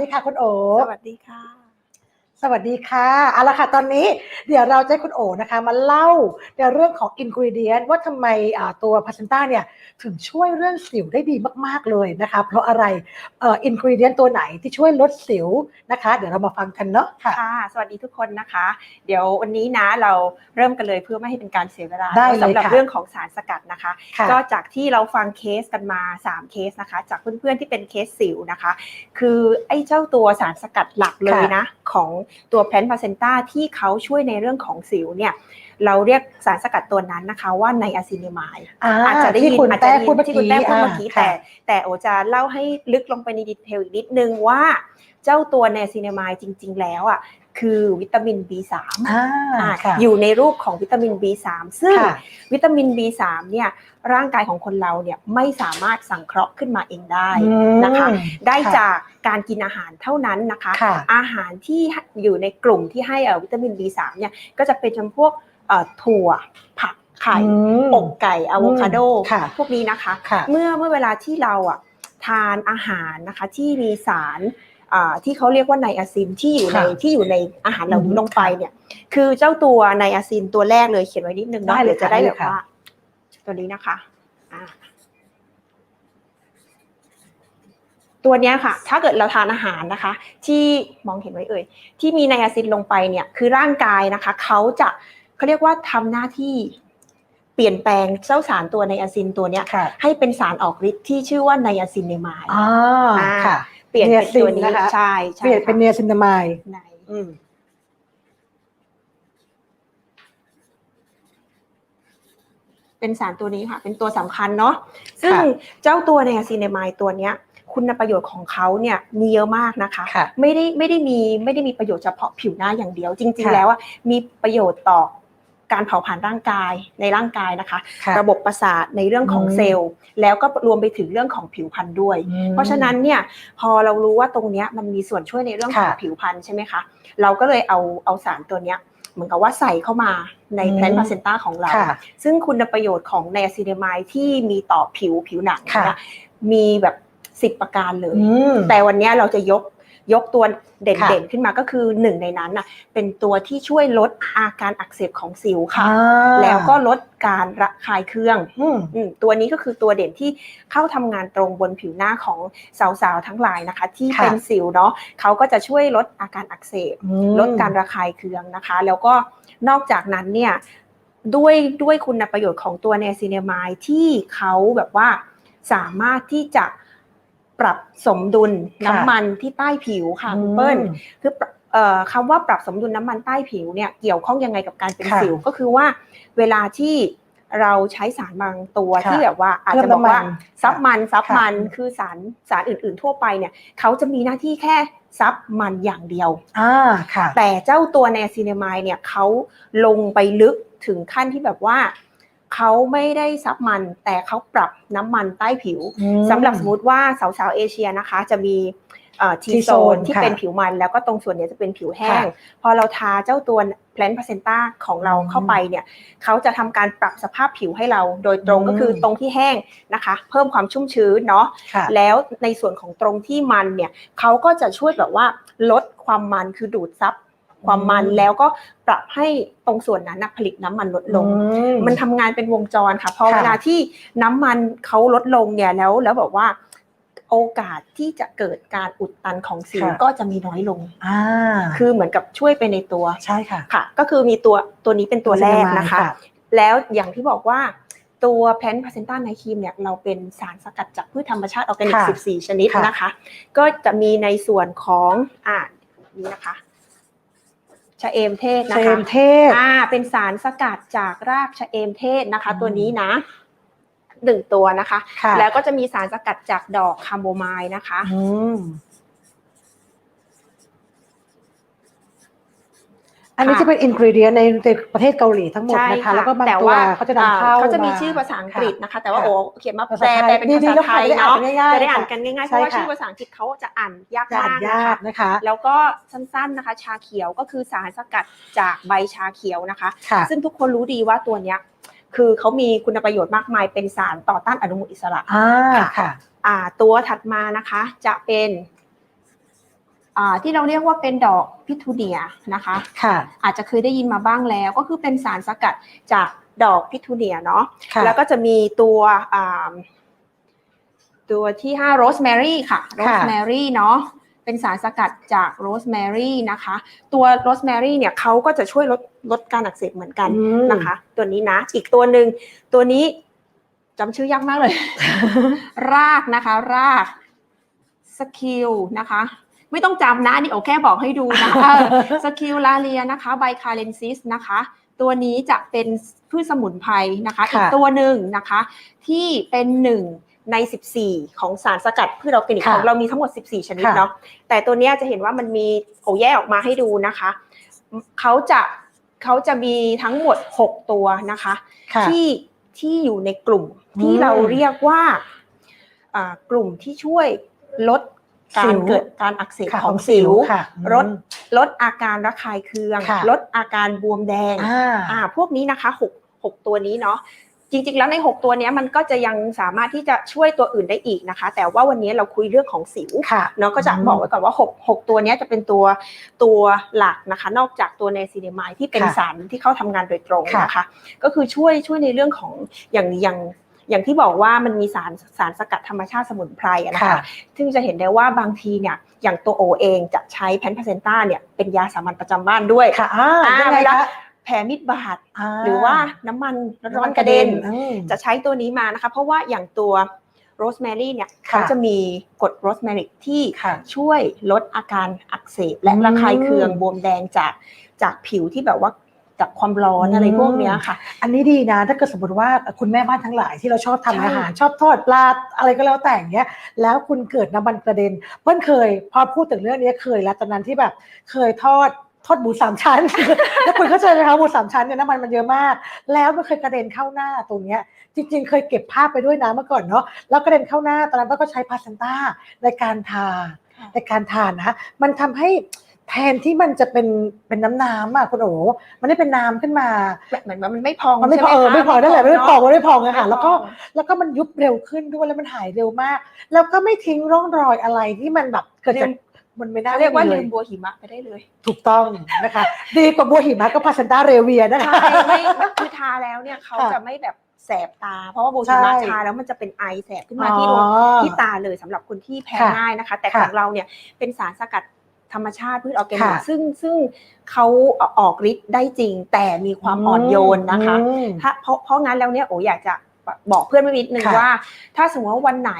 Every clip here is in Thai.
ดีค่ะคุณโอ สวัสดีค่ะ สวัสดีค่ะเอาละค่ะตอนนี้เดี๋ยวเราจะให้คุณโอนะคะมาเล่าในเรื่องของอินกริเดียนว่าทำไมอ่าตัวพาเซนต้าเนี่ยถึงช่วยเรื่องสิวได้ดีมาก ๆเลยนะคะ เพราะอะไรเอ่ออินกริเดียนตัวไหนที่ช่วยลดสิวนะคะ เดี๋ยวเรามาฟังกันเนาะค่ะ ค่ะสวัสดีทุกคนนะคะ เดี๋ยววันนี้นะเราเริ่มกันเลยเพื่อไม่ให้เป็นการเสียเวลาได้เลยสำหรับค่ะเรื่องของสารสกัดนะคะ ค่ะก็จากที่เราฟังเคสกันมา 3 เคสนะคะ จากเพื่อนๆที่เป็นเคสสิวนะคะ คือไอ้เจ้าตัวสารสกัดหลักเลยนะ ของตัวแพลนพาเซนต้าที่เขาช่วยในเรื่องของสิวเนี่ยเราเรียกสารสกัดตัวนั้นนะคะ ว่าไนอะซินิมายอาจจะได้ยินที่คุณอาจจะแต้ได้ยิพูดนเมื่อที่กี้คุณแต้พูดเมื่อกี้าแต่ค่ะแต่โอจะเล่าให้ลึกลงไปในดีเทลอีกนิดนึงว่า เจ้าตัวเนซินามายจริง ๆ แล้วอะ คือวิตามิน B3 อ่าอ่าค่ะอยู่ในรูปของวิตามิน B3 ซึ่งค่ะวิตามิน B3 เนี่ยร่างกายของคนเราเนี่ยไม่สามารถสังเคราะห์ขึ้นมาเองได้อืมนะคะ ได้ค่ะจากการกินอาหารเท่านั้นนะคะค่ะอาหารที่อยู่ในกลุ่มที่ให้เอ่อวิตามิน B3 เนี่ยก็จะเป็นจำพวกเอ่อถั่วผักไข่อืมอกไก่อะโวคาโดค่ะพวกนี้นะคะค่ะเมื่อเมื่อเวลาที่เราอะทานอาหารนะคะที่มีสารอ่า ที่เขาเรียกว่าไนอาซินที่อยู่ในค่ะที่อยู่ในอาหารเหล่าอืนี้มลงไปเนี่ย คือเจ้าตัวไนอาซินตัวแรกเลยเขียนไว้นิดนึงเนาะได้เลยเดี๋ยวจะได้ค่ะได้แบเลยบค่ะว่าตัวนี้นะคะอ่าตัวเนี้ยค่ะ ถ้าเกิดเราทานอาหารนะคะ ที่มองเห็นไว้เอ่ย ที่มีไนอาซินลงไปเนี่ย คือร่างกายนะคะ เขาจะเขาเรียกว่าทำหน้าที่เปลี่ยนแปลงเจ้าสารตัวไนอาซินตัวเนี้ยค่ะให้เป็นสารออกฤทธิ์ที่ชื่อว่าไนอาซินเนมายอ่าอ่าค่ะเปลี่ยนเป็นตัวนี้เนียซินนะคะใช่ใช่เปลี่ยนเป็นเนียซินามายไหนอืมเป็นสารตัวนี้ค่ะ เป็นตัวสำคัญเนาะซึ่งเจ้าตัวไนอาซินเนมายตัวเนี้ย คุณประโยชน์ของเขาเนี่ยมีเยอะมากนะคะค่ะไม่ได้ไม่ได้มีไม่ได้มีประโยชน์เฉพาะผิวหน้าอย่างเดียว จริงค่ะๆแล้วอะมีประโยชน์ต่อ การเผาผลาญร่างกายในร่างกายนะคะค่ะระบบประสาทในเรื่องของอืมเซลล์ แล้วก็รวมไปถึงเรื่องของผิวพรรณด้วยอืมเพราะฉะนั้นเนี่ยพอเรารู้ว่าตรงเนี้ยมันมีส่วนช่วยในเรื่องของค่ะผิวพรรณใช่ไหมคะเราก็เลยเอาเอาสารตัวเนี้ยเหมือนกับว่าใส่เข้ามาในอืมแพลนพาเซนต้าของเราค่ะซึ่งคุณประโยชน์ของไนอะซินเดมายที่มีต่อผิวผิวหนังค่ะเนี่ยมีแบบสิบประการเลยอืมแต่วันเนี้ยเราจะยก ยกตัวเด่ค่ะนๆขึ้นมาก็คือหนึ่งในนั้นน่ะเป็นตัวที่ช่วยลดอาการอักเสบของสิวค่ะอ่าแล้วก็ลดการระคายเคืองอืมอืมตัวนี้ก็คือตัวเด่นที่เข้าทำงานตรงบนผิวหน้าของสาวๆทั้งหลายนะคะ ที่ค่ะเป็นสิวเนาะเขาก็จะช่วยลดอาการอักเสบอืมลดการระคายเคืองนะคะ แล้วก็นอกจากนั้นเนี่ยด้วยด้วยคุณประโยชน์ของตัวเนซินามายที่เขาแบบว่าสามารถที่จะ ปรับสมดุลค่ะน้ำมันที่ใต้ผิวค่ะคุณเปิ้ลคือปรับเอ่อคำว่าปรับสมดุลน้ำมันใต้ผิวเนี่ยเกี่ยวข้องยังไงกับการเป็นค่ะสิวก็คือว่า เวลาที่เราใช้สารบางตัวค่ะที่แบบว่าอาจเพิ่จะมบอกว่าน้ำมันซับมันซับค่ะมันคือสารสารอื่น ๆ ทั่วไปเนี่ยเขาจะมีหน้าที่แค่ซับมันอย่างเดียวอ่าค่ะ แต่เจ้าตัวในซีเนมายเนี่ยเขาลงไปลึกถึงขั้นที่แบบว่า เขาไม่ได้ซับมัน แต่เขาปรับน้ำมันใต้ผิวอืมสำหรับสมมติว่าสาวๆเอเชียนะคะ จะมีทีโซ T-zone นที่ค่ะเป็นผิวมันแล้วก็ตรงส่วนเนี้ยจะเป็นผิวแห้งค่ะพอเราทาเจ้าตัวแพลนพาเซนต้าของเราเข้าไปเนี่ยเขาจะทำการปรับสภาพผิวให้เราโดยตรงอืมก็คือตรงที่แห้งนะคะ เพิ่มความชุ่มชื้นเนาะค่ะแล้วในส่วนของตรงที่มันเนี่ยเขาก็จะช่วยแบบว่าลดความมันคือดูดซับ ความมันอืมแล้วก็ปรับให้ตรงส่วนนั้นนะผลิตน้ำมันลดลงอืมันทำงานเป็นวงจรค่ะพอค่ะเวลาที่น้ำมันเขาลดลงเนี่ยแล้วแล้วแบบว่าโอกาสที่จะเกิดการอุดตันของสิวค่ะก็จะมีน้อยลงอ่าคือเหมือนกับช่วยไปในตัว ใช่ค่ะ ค่ะ ก็คือมีตัวตัวนี้เป็นตัวแรกนะคะ แล้วอย่างที่บอกว่าตัวแพลนพาเซนต้าไนครีมเนี่ยเราเป็นสารสกัดจากพืชธรรมชาติออร์แกนิกค่ะ14 ชนิดค่ะนะคะ ก็จะมีในส่วนของอ่านี่นะคะ ชะเอมเทศเชนะคะมเทศอ่าเป็นสารสกัดจากรากชะเอมเทศนะคะอืมตัวนี้นะหนึ่งตัวนะคะค่ะแล้วก็จะมีสารสกัดจากดอกคาโมไมล์นะคะ อืมอันนี้ค่ะจะเป็นอินกริเดียนในในประเทศเกาหลีทั้งหมดใช่นะคะค่ะแล้วก็บางแต่ตัวว่าเขาจะนำเข้าอ่เขาจะมีาชื่อภาษาอังกฤษนะคะ แต่ว่าค่ะโอ้เขียนมาภาแปษาลไทแปลยเป็นดีภาๆษาแล้วไทค่ะยจะได้อ่านเนาะกันง่ายๆจะได้อ่านค่ะกันง่ายๆเพใช่ราะว่าค่ะชื่อภาษาอังกฤษเขาจะอ่านยากจะมาอ่านกยากนะคะนะคะ แล้วก็สั้นๆนะคะ ชาเขียวก็คือสารสกัดจากใบชาเขียวนะคะค่ะซึ่งทุกคนรู้ดีว่าตัวเนี้ยคือเขามีคุณประโยชน์มากมายเป็นสารต่อต้านอนุมูลอิสระอ่าค่ะอ่าตัวถัดมานะคะจะเป็นอ่า ที่เราเรียกว่าเป็นดอกพิทูเนียนะคะค่ะอาจจะเคยได้ยินมาบ้างแล้ว ก็คือเป็นสารสกัดจากดอกพิทูเนียเนาะค่ะแล้วก็จะมีตัวอ่าตัวที่5โรสแมรี่ค่ะโรสแมรี่เนาะเป็นสารสกัดจากโรสแมรี่นะคะ ตัวโรสแมรี่เนี่ยเขาก็จะช่วยลดลดการอักเสบเหมือนกันอืมนะคะ ตัวนี้นะ อีกตัวหนึ่งตัวนี้จำชื่อยากมากเลย รากนะคะ รากสกิลนะคะ ไม่ต้องจำนะอันนี่โอแค่บอกให้ดูนะสกิลลาเลียนะคะไบคาเลนซิสนะคะ ตัวนี้จะเป็นพืชสมุนไพรนะคะค่ะอีกตัวหนึ่งนะคะ ที่เป็นหนึ่งใน 14 ของสารสกัดพืชออร์แกนิกค่ะของเรามีทั้งหมด 14 ชนิดค่ะเนาะแต่ตัวเนี้ยจะเห็นว่ามันมีโอแยกออกมาให้ดูนะคะเขาจะเขาจะมีทั้งหมด 6 ตัวนะคะค่ะที่ที่อยู่ในกลุ่มที่อืมเราเรียกว่าอ่ากลุ่มที่ช่วยลด กาสิรวเกิดการอักเสบค่ะของสิวค่ะลดลดอาการระคายเคือง ค่ะ ลดอาการบวมแดง อ่า อ่าพวกนี้นะคะหกหกตัวนี้เนาะจริงๆแล้วใน 6 ตัวเนี้ยมันก็จะยังสามารถที่จะช่วยตัวอื่นได้อีกนะคะ แต่ว่าวันนี้เราคุยเรื่องของสิวค่ะ เนาะก็จะบอกไว้ก่อนว่า 6 6 ตัวเนี้ยจะเป็นตัวตัวหลักนะคะ นอกจากตัวเนซิเดมายที่เป็นค่ะสารที่เข้าทำงานโดยตรงค่ะ นะคะ ก็คือช่วยช่วยในเรื่องของอย่างอย่าง อย่างที่บอกว่ามันมีสารสารสกัดธรรมชาติสมุนไพรอะนะคะค่ะซึ่งจะเห็นได้ว่าบางทีเนี่ยอย่างตัวโอเองจะใช้แพนพาเซนต้าเนี่ยเป็นยาสามัญประจำบ้านด้วยค่ะอ่าอ่ายังไงเวลาคะแผลมิดบาดาหรือว่าน้ำมันร้อนๆกระเด็นอืมจะใช้ตัวนี้มานะคะ เพราะว่าอย่างตัวโรสแมรี่เนี่ยค่ะเขาจะมีกรดโรสแมริกที่ค่ะช่วยลดอาการอักเสบและอืมระคายเคืองบวมแดงจากจากผิวที่แบบว่า จากความร้อนอืมอะไรพวกเนี้ยค่ะ อันนี้ดีนะถ้าเกิดสมมติว่าคุณแม่บ้านทั้งหลายที่เราชอบทำใช่อาหาร ชอบทอดปลาอะไรก็แล้วแต่อย่างเงี้ยแล้วคุณเกิดน้ำมันกระเด็นเปิ้ลเคย พอพูดถึงเรื่องนี้เคยแล้วตอนนั้นที่แบบเคยทอดทอดหมูสามชั้น แล้วคุณเข้าใจไหมคะหมูสามชั้นเนี่ยน้ำมันมันเยอะมาก แล้วมันเคยกระเด็นเข้าหน้าตรงเนี้ยจริงๆ เคยเก็บภาพไปด้วยนะเมื่อก่อนเนาะแล้วกระเด็นเข้าหน้าตอนนั้นเปิ้ลก็ใช้พาสเซนต้าในการทาในการทานนะ มันทำให้ แทนที่มันจะเป็นเป็นน้ำน้ำๆอะคุณโอ๋มันได้เป็นน้ำขึ้นมาเหมือนว่ามันไม่พองมันไม่พอใช่เออหคะไม่พอนั่นแหละไม่พอเนะมันไม่พออะค่ะไม่พอแล้วก็แล้วก็มันยุบเร็วขึ้นด้วยแล้วมันหายเร็วมาก แล้วก็ไม่ทิ้งร่องรอยอะไรที่มันแบบเกิดจากมันไม่ได้เรียกว่าเลลืยมบัวหิมะไปได้เลยถูกต้องนะคะ ดีกว่าบัวหิมะก็พาเซนต้าเรเวียนะคะใช่ไม่คือทาแล้วเนี่ยเขาค่ะจะไม่แบบแสบตา เพราะว่าบัวหิมะใช่ ทาแล้วมันจะเป็นไอแสบขึ้นมาที่ดวง อ๋อ ที่ตาเลยสำหรับคนที่แพ้ค่ะง่ายนะคะ แต่ค่ะของเราเนี่ยเป็นสารสกัด ธรรมชาติพืชออร์แกนิกค่ะซึ่งซึ่งเขาออกฤทธิ์ได้จริง แต่มีความอ่อนโยนนะคะ อืม ถ้าเพราะเพราะงั้นแล้วเนี่ยโอ้อยากจะบอกเพื่อนไว้นิดนึงค่ะว่า ถ้าสมมติว่าวันไหน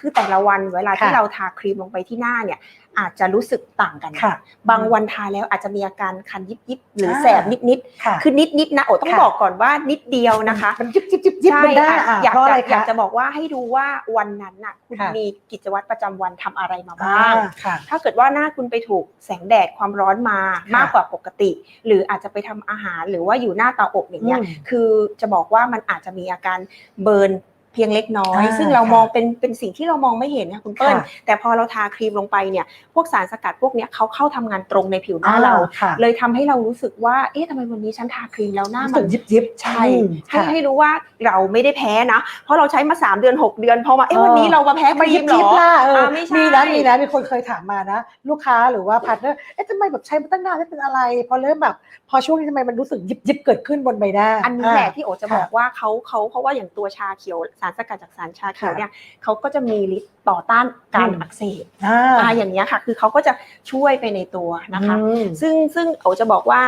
คือแต่ละวันเวลาที่ค่ะ เราทาครีมลงไปที่หน้าเนี่ยอาจจะรู้สึกต่างกันค่ะ บางวันทาแล้วอาจจะมีอาการคันยิบยิบๆหรืออาแสบนิดนิดๆค่ะคือนิดนิดๆนะโอ้ต้องค่ะบอกก่อนว่านิดเดียวนะคะมันยิบยิบยิบยิบใช่มันได้อะอะอยากเพราะอะไรจะอยาคะกจะบอกว่าให้ดูว่าวันนั้นน่ะคุณค่ะมีกิจวัตรประจำวันทำอะไรมาอ่าบ้างค่ะถ้าเกิดว่าหน้าคุณไปถูกแสงแดดความร้อนมาค่ะมากกว่าปกติ หรืออาจจะไปทำอาหารหรือว่าอยู่หน้าเตาอบอย่างเงี้ยอืมคือจะบอกว่ามันอาจจะมีอาการเบิร์น เพียงเล็กน้อย อ่าซึ่งเราค่ะมองเป็นเป็นสิ่งที่เรามองไม่เห็นนะคุณเปิ้ลค่ะ แต่พอเราทาครีมลงไปเนี่ย พวกสารสกัดพวกเนี้ยเขาเข้าทำงานตรงในผิวหน้าเรา ค่ะเลยทำให้เรารู้สึกว่า เอ๊ะทำไมวันนี้ฉันทาครีมแล้วหน้ารู้มัสึน กยิบยิบใช่อืมให้ค่ะ ให้รู้ว่าเราไม่ได้แพ้นะ เพราะเราใช้มา 3 เดือน 6 เดือนพอมา เอ๊ะเออ วันนี้เรามาแพ้คมารียิมบเหรยิบอ ล่ะเอออ่าไม่ใช่ มีนะมีนะมีคนเคยถามมานะ ลูกค้าหรือว่าพาร์ทเนอร์เอ๊ะทำไมแบบใช้มาตั้งนานไม่เป็นอะไร พอเริ่มแบบ พอช่วงนี้ทำไมมันรู้สึกยิบยิบเกิดขึ้นบนใบหน้าอันนี้แหละาที่โอจะค่ะบอกว่าเขาเขาเพราะว่าอย่างตัวชาเขียวสารสกัดจากสารชาเขียวค่ะเนี่ยเขาก็จะมีฤทธิ์ต่อต้านการอืมอักเสบอ่าอ่าอย่างเงี้ยค่ะ คือเขาก็จะช่วยไปในตัวนะคะอืมซึ่งซึ่งโอจะบอกว่า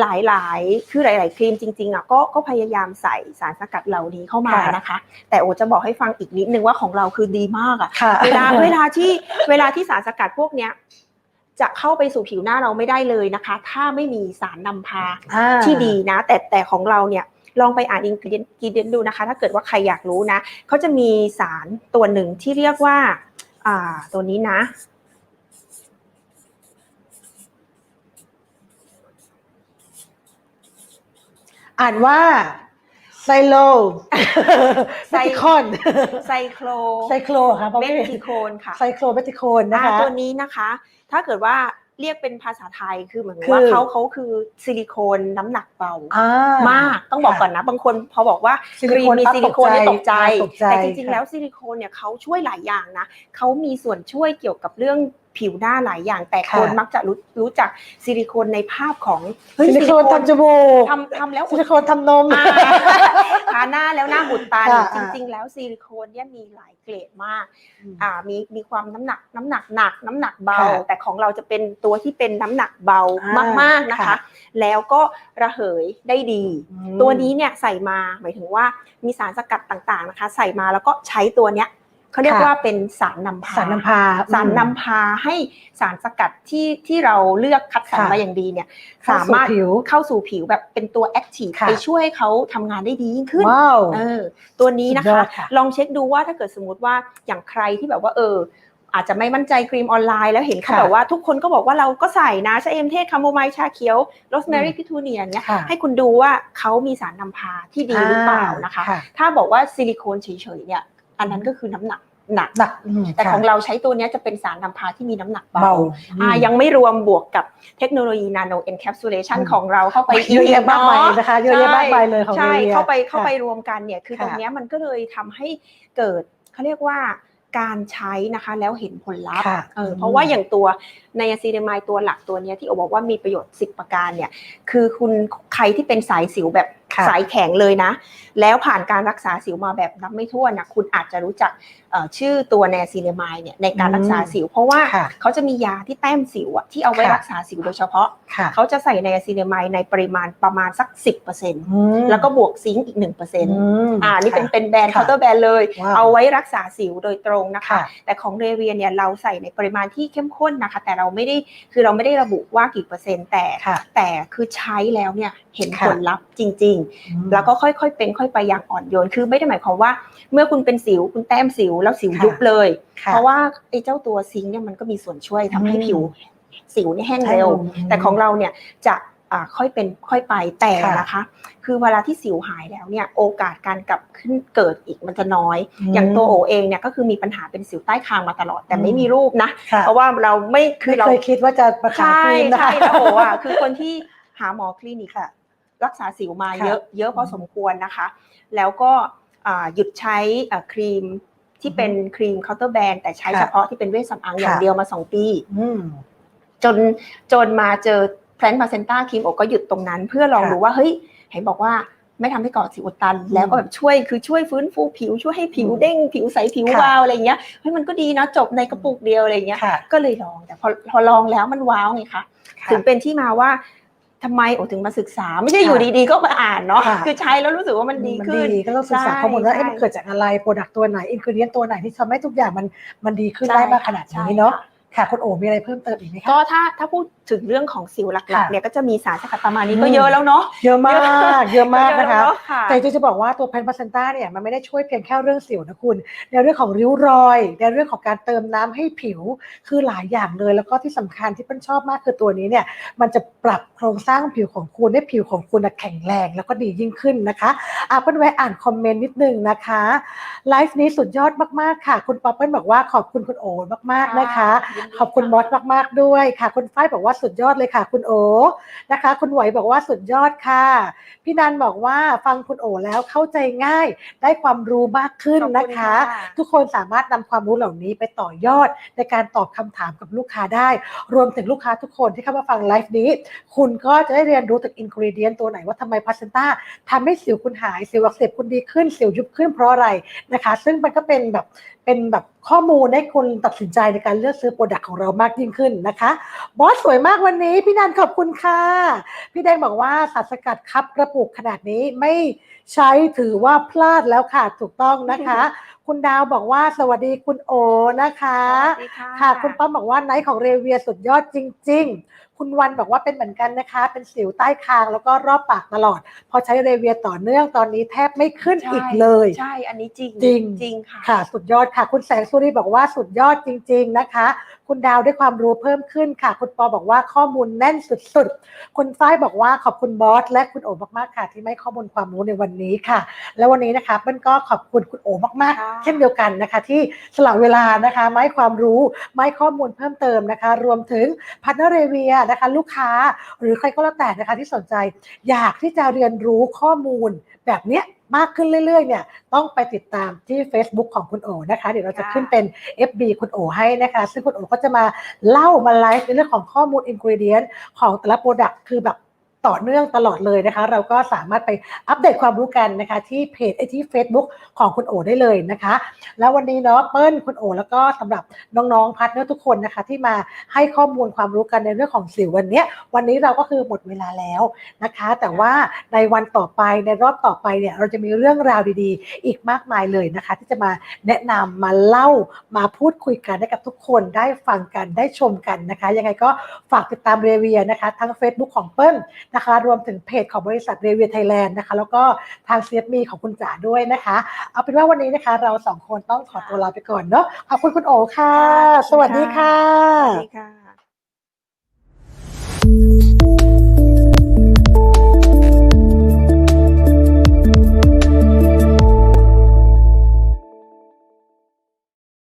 หลายๆ คือหลาย ๆ ครีมจริงๆอะก็ก็พยายามใส่สารสกัดเหล่านี้เข้ามาค่ะนะคะ แต่โอจะบอกให้ฟังอีกนิดนึงว่าของเราคือดีมากอะค่ะเวลาเวลาที่เวลาที่สารสกัดพวกเนี้ยจะเข้าไปสู่ผิวหน้าเราไม่ได้เลยนะคะ ถ้าไม่มีสารนำพาอ่าที่ดีนะ แต่แต่ของเราเนี่ย ลองไปอ่านอินกิเดนดูนะคะ ถ้าเกิดว่าใครอยากรู้นะเขาจะมีสารตัวหนึ่งที่เรียกว่าอ่าตัวนี้นะอ่านว่าไซโลไซคอนไซโคลไซโคลค่ะเพราะเบไม่ติโคนค่ะไซโคลเบติโคนนะอ่าคะตัวนี้นะคะ ถ้าเกิดว่า เรียกเป็นภาษาไทยคือเหมือนคือว่าเขาเขาคือซิลิโคนน้ำหนักเบาอ่ามากต้องบอกก่อนนะบางคนพอบอกว่าซิคลิรีโคมนมีปั๊บซิลิโคนเนี่ยตกใจตกใจแต่จริงๆค่ะแล้วซิลิโคนเนี่ยเขาช่วยหลายอย่างนะเขามีส่วนช่วยเกี่ยวกับเรื่อง ผิวหน้าหลายอย่าง แต่ค่ะคนมักจะรู้รู้จักซิลิโคนในภาพของเฮ้ยซิลิโคนทำจมูกทำทำแล้วซิลิโคนทำนมอ่าทาหน้าแล้วหน้าอุดตันค่ะจอ่าริง ๆ แล้วซิลิโคนเนี่ยมีหลายเกรดมากอืมอ่ามีมีความน้ำหนักน้ำหนักหนัก น้ำหนักเบาค่ะแต่ของเราจะเป็นตัวที่เป็นน้ำหนักเบาอ่ามากๆนะคะค่ะแล้วก็ระเหยได้ดีอืมตัวนี้เนี่ยใส่มาหมายถึงว่ามีสารสกัดต่างๆนะคะ ใส่มาแล้วก็ใช้ตัวเนี้ย เขาเรียกค่ะว่าเป็นสารนำพาสารนำพาสารนำพาให้สารสกัดที่ที่เราเลือกคัดสรรค่ะมาอย่างดีเนี่ยเข้าสาสู่มารถผิวเข้าสู่ผิวแบบเป็นตัวแอคทีฟค่ะไปช่วยให้เขาทำงานได้ดียิ่งขึ้นว้าวเออตัวนี้นะสุดยอคะดค่ะลองเช็คดูว่าถ้าเกิดสมมติว่าอย่างใครที่แบบว่าเอออาจจะไม่มั่นใจครีมออนไลน์แล้วเห็นเขาค่ะแบบว่าทุกคนก็บอกว่าเราก็ใส่นะชะเอมเทศคาโมไมล์ชาเขียวโรสแมรี่อืมพิทูเนียเนี่ยค่ะให้คุณดูว่าเขามีสารนำพาที่ดีหรือเปล่านะคะค่ะถ้าบอกว่าซิลิโคนเฉยๆเนี่ย อันนั้นก็คือน้ำหนักหนักหนักอืมแต่ค่ะของเราใช้ตัวเนี้ยจะเป็นสารนำพาที่มีน้ำหนักเบาเบาอ่ายังไม่รวมบวกกับเทคโนโลยีนาโนเอนแคปซูลเลชันอืมของเราเข้าไปเยอะแยะมากมายเนาะนะคะเยอะแยะมากมายเลยของใช่เรียเข้าไปเข้าไปค่ะรวมกันเนี่ยคือค่ะตรงเนี้ยมันก็เลยทำให้เกิดเขาเรียกว่าการใช้นะคะแล้วเห็นผลลัพธ์ค่ะเอออมเพราะว่าอย่างตัวในอะซีเดมายตัวหลักตัวเนี้ยที่โอบอกว่ามีประโยชน์ 10 ประการเนี่ยคือคุณใครที่เป็นสายสิวแบบค่ะ สายแข็งเลยนะ แล้วผ่านการรักษาสิวมาแบบนับไม่ถ้วนนะคุณอาจจะรู้จักเอ่อชื่อตัวแนซีเนมายเนี่ยในการรักษาสิว เพราะว่าค่ะเขาจะมียาที่แต้มสิวอะที่เอาไว้ค่ะรักษาสิวโดยเฉพาะค่ะเขาจะใส่ในอะซีเนมายในปริมาณประมาณสัก 10%อืมแล้วก็บวกซิงค์อีก 1%อืมอ่านี่เป็นค่ะเป็นแบรนด์ค่ะเคาน์เตอร์แบรนด์เลยว้าวเอาไว้รักษาสิวโดยตรงนะคะค่ะแต่ของเรเวียเนี่ยเราใส่ในปริมาณที่เข้มข้นนะคะ แต่เราไม่ได้คือเราไม่ได้ระบุว่ากี่เปอร์เซ็นต์แต่ค่ะแต่คือใช้แล้วเนี่ยเห็นค่ะผลลัพธ์จริงๆแล้วก็ค่อยๆเป็นค่อยไปอย่างอ่อนโยนคือไม่ได้หมายความว่า เมื่อคุณเป็นสิวคุณแต้มสิวแล้วสิวค่ะยุบเลยค่ะเพราะว่าไอ้เจ้าตัวซิงค์เนี่ยมันก็มีส่วนช่วยทำให้อืมผิวสิวเนี่ยแห้งเร็วอืมแต่ของเราเนี่ยจะอ่าค่อยเป็นค่อยไปแต่ค่ะนะคะ คือเวลาที่สิวหายแล้วเนี่ยโอกาสการกลับขึ้นเกิดอีกมันจะน้อยอืมอย่างตัวโอเองเนี่ยก็คือมีปัญหาเป็นสิวใต้คางมาตลอดแต่อืมไม่มีรูปนะค่ะเพราะว่าเราไม่คืไม่อเราเคยคิดว่าจะประกาศใช่ครีมนะคะใช่แล้วโออะคือคนที่หาหมอคลินิกค่ะ รักษาสิวมาค่ะเยอะเยอะพอสมควรนะคะ แล้วก็อ่าหยุดใช้อ่าครีมที่เป็นครีมเคาน์เตอร์แบรนด์แต่ใช้ค่ะเฉพาะที่เป็นเวชสำอางอย่างค่ะเดียวมาสองปีอืมจนจนมาเจอแพลนพาเซนต้าครีมอกก็หยุดตรงนั้น เพื่อลองค่ะดูว่าเฮ้ยเห็นบอกว่าไม่ทำให้ก่อสิวอุดตัน แล้วก็แบบช่วยคือช่วยฟื้นฟูผิวช่วยให้ผิวอืมเด้ง ผิวใสผิวค่ะวาวอะไรเงี้ยเฮ้ยมันก็ดีนะจบในกระปุกเดียวอะไรเงี้ยค่ะก็เลยลองแต่พอพอลองแล้วมันว้าวไงคะค่ะถึงเป็นที่มาว่า ทำไมโอถึงมาศึกษา ไม่ใช่อยู่ค่ะดีๆ ก็มาอ่านเนาะค่ะคือใช้แล้วรู้สึกว่ามันดีขึ้นก็ต้องศึกษาใช่ข้อมูลว่าใช่เอ๊ะมันเกิดจากอะไรโปรดักต์ตัวไหนอินกิเดียนตัวไหนที่ทำให้ทุกอย่างมันมันดีขึ้นใช่ได้มากขนาดใช่นี้เนาะ ค่ะค่ะคุณโอมีอะไรเพิ่มเติมอีกไหมคะก็ถ้าถ้าพูดถึงเรื่องของสิวหลักค่ะๆเนี่ยก็จะมีสารสกัดประมาณนี้อืมก็เยอะแล้วเนาะเยอะมากเยอะมากนะคะเยอแล้วค่ะแต่จะบอกว่าตัวเพนพาเซนต้าเนี่ยมันไม่ได้ช่วยเพียงแค่เรื่องสิวนะคุณ ในเรื่องของริ้วรอย ในเรื่องของการเติมน้ำให้ผิวคือหลายอย่างเลย แล้วก็ที่สำคัญที่เปิ้ลชอบมากคือตัวนี้เนี่ยมันจะปรับโครงสร้างผิวของคุณให้ผิวของคุณน่ะแข็งแรงแล้วก็ดียิ่งขึ้นนะคะอะเปิ้ลแวะอ่านคอมเมนต์นิดนึงนะคะไลฟ์นี้สุดยอดมากๆค่ะ คุณป๊อปเปิ้ลบอกว่าขอบคุณคุณโอมากๆนะคะขอบคุณมอสมากๆด้วยค่ะ คุณฝ้ายบอกว่าสุดยอดเลยค่ะ คุณโอนะคะ คุณไหวบอกว่าสุดยอดค่ะ พี่นันบอกว่าฟังคุณโอแล้วเข้าใจง่าย ได้ความรู้มากขึ้นขอบณนะคะ ทุกคนสามารถนำความรู้เหล่านี้ไปต่อยอดในการตอบคำถามกับลูกค้าได้ รวมถึงลูกค้าทุกคนที่เข้ามาฟังไลฟ์นี้ คุณก็จะได้เรียนรู้จากอินกริเดียนตัวไหนว่าทำไมพาสเซนต้าทำให้สิวคุณหายสิวอักเสบคุณดีขึ้นสิวยุบขึ้นเพราะอะไรนะคะ ซึ่งมันก็เป็นแบบเป็นแบบ ข้อมูลให้คุณตัดสินใจในการเลือกซื้อโปรดักต์ของเรามากยิ่งขึ้นนะคะ บอสสวยมากวันนี้ พี่นันขอบคุณค่ะ พี่แดงบอกว่าสารสกัดคับกระปุกขนาดนี้ไม่ใช้ถือว่าพลาดแล้วค่ะถูกต้องนะคะ คุณดาวบอกว่าสวัสดีคุณโอนะคะสวัสดีค่ะค่ะคุณป้อมบอกว่าไนท์ของเรเวียสุดยอดจริง ๆ คุณวันบอกว่าเป็นเหมือนกันนะคะ เป็นสิวใต้คางแล้วก็รอบปากตลอด พอใช้เรเวียต่อเนื่องตอนนี้แทบไม่ขึ้นใช่อีกเลย ใช่ อันนี้จริงจริง จริงค่ะ ค่ะ สุดยอดค่ะ คุณแสงสุรีบอกว่าสุดยอดจริง ๆนะคะ คุณดาวได้ความรู้เพิ่มขึ้นค่ะ คุณปอบอกว่าข้อมูลแน่นสุดๆ คุณฝ้ายบอกว่าขอบคุณบอสและคุณโอมากๆค่ะ ที่ให้ข้อมูลความรู้ในวันนี้ค่ะ แล้ววันนี้นะคะเปิ้ลก็ขอบคุณคุณโอมากค่ะๆเช่นเดียวกันนะคะที่สละเวลานะคะมาให้ความรู้มาให้ข้อมูลเพิ่มเติมนะคะ รวมถึงพัฒนาเรเวียนะคะลูกค้าหรือใครก็แล้วแต่นะคะที่สนใจ อยากที่จะเรียนรู้ข้อมูลแบบเนี้ยมากขึ้นเรื่อยๆ เนี่ยต้องไปติดตามที่ Facebook ของคุณโอนะคะ เดี๋ยวเราจะค่ะขึ้นเป็น FB คุณโอให้นะคะ ซึ่งคุณโอก็จะมาเล่ามาไลฟ์ในเรื่องของข้อมูลอินก e เดียนของแต่ละโปรดักต์คือแบบ ต่อเนื่องตลอดเลยนะคะ เราก็สามารถไปอัปเดตความรู้กันนะคะ ที่เพจไอที่ Facebook ของคุณโอได้เลยนะคะ แล้ววันนี้เนาะเปิ้ลคุณโอ แล้วก็สำหรับน้องๆพาร์ทเนอร์ทุกคนนะคะ ที่มาให้ข้อมูลความรู้กันในเรื่องของสิววันนี้วันนี้เราก็คือหมดเวลาแล้วนะคะ แต่ว่าในวันต่อไปในรอบต่อไปเนี่ยเราจะมีเรื่องราวดีๆ อีกมากมายเลยนะคะ ที่จะมาแนะนำมาเล่ามาพูดคุยกันให้กับทุกคนได้ฟังกันได้ชมกันนะคะ ยังไงก็ฝากติดตามเรเวียนะคะทั้ง Facebook ของเปิ้ลนะคะ รวมถึงเพจของบริษัทเรเวียไทยแลนด์นะคะ แล้วก็ทาง CFM ของคุณจ๋าด้วยนะคะ เอาเป็นว่าวันนี้นะคะ เราสองคนต้องขอตัวลาไปก่อนเนาะขอบคุณคุณโอค่ะค่ะสวัสดีค่ะสวัสดีค่ะ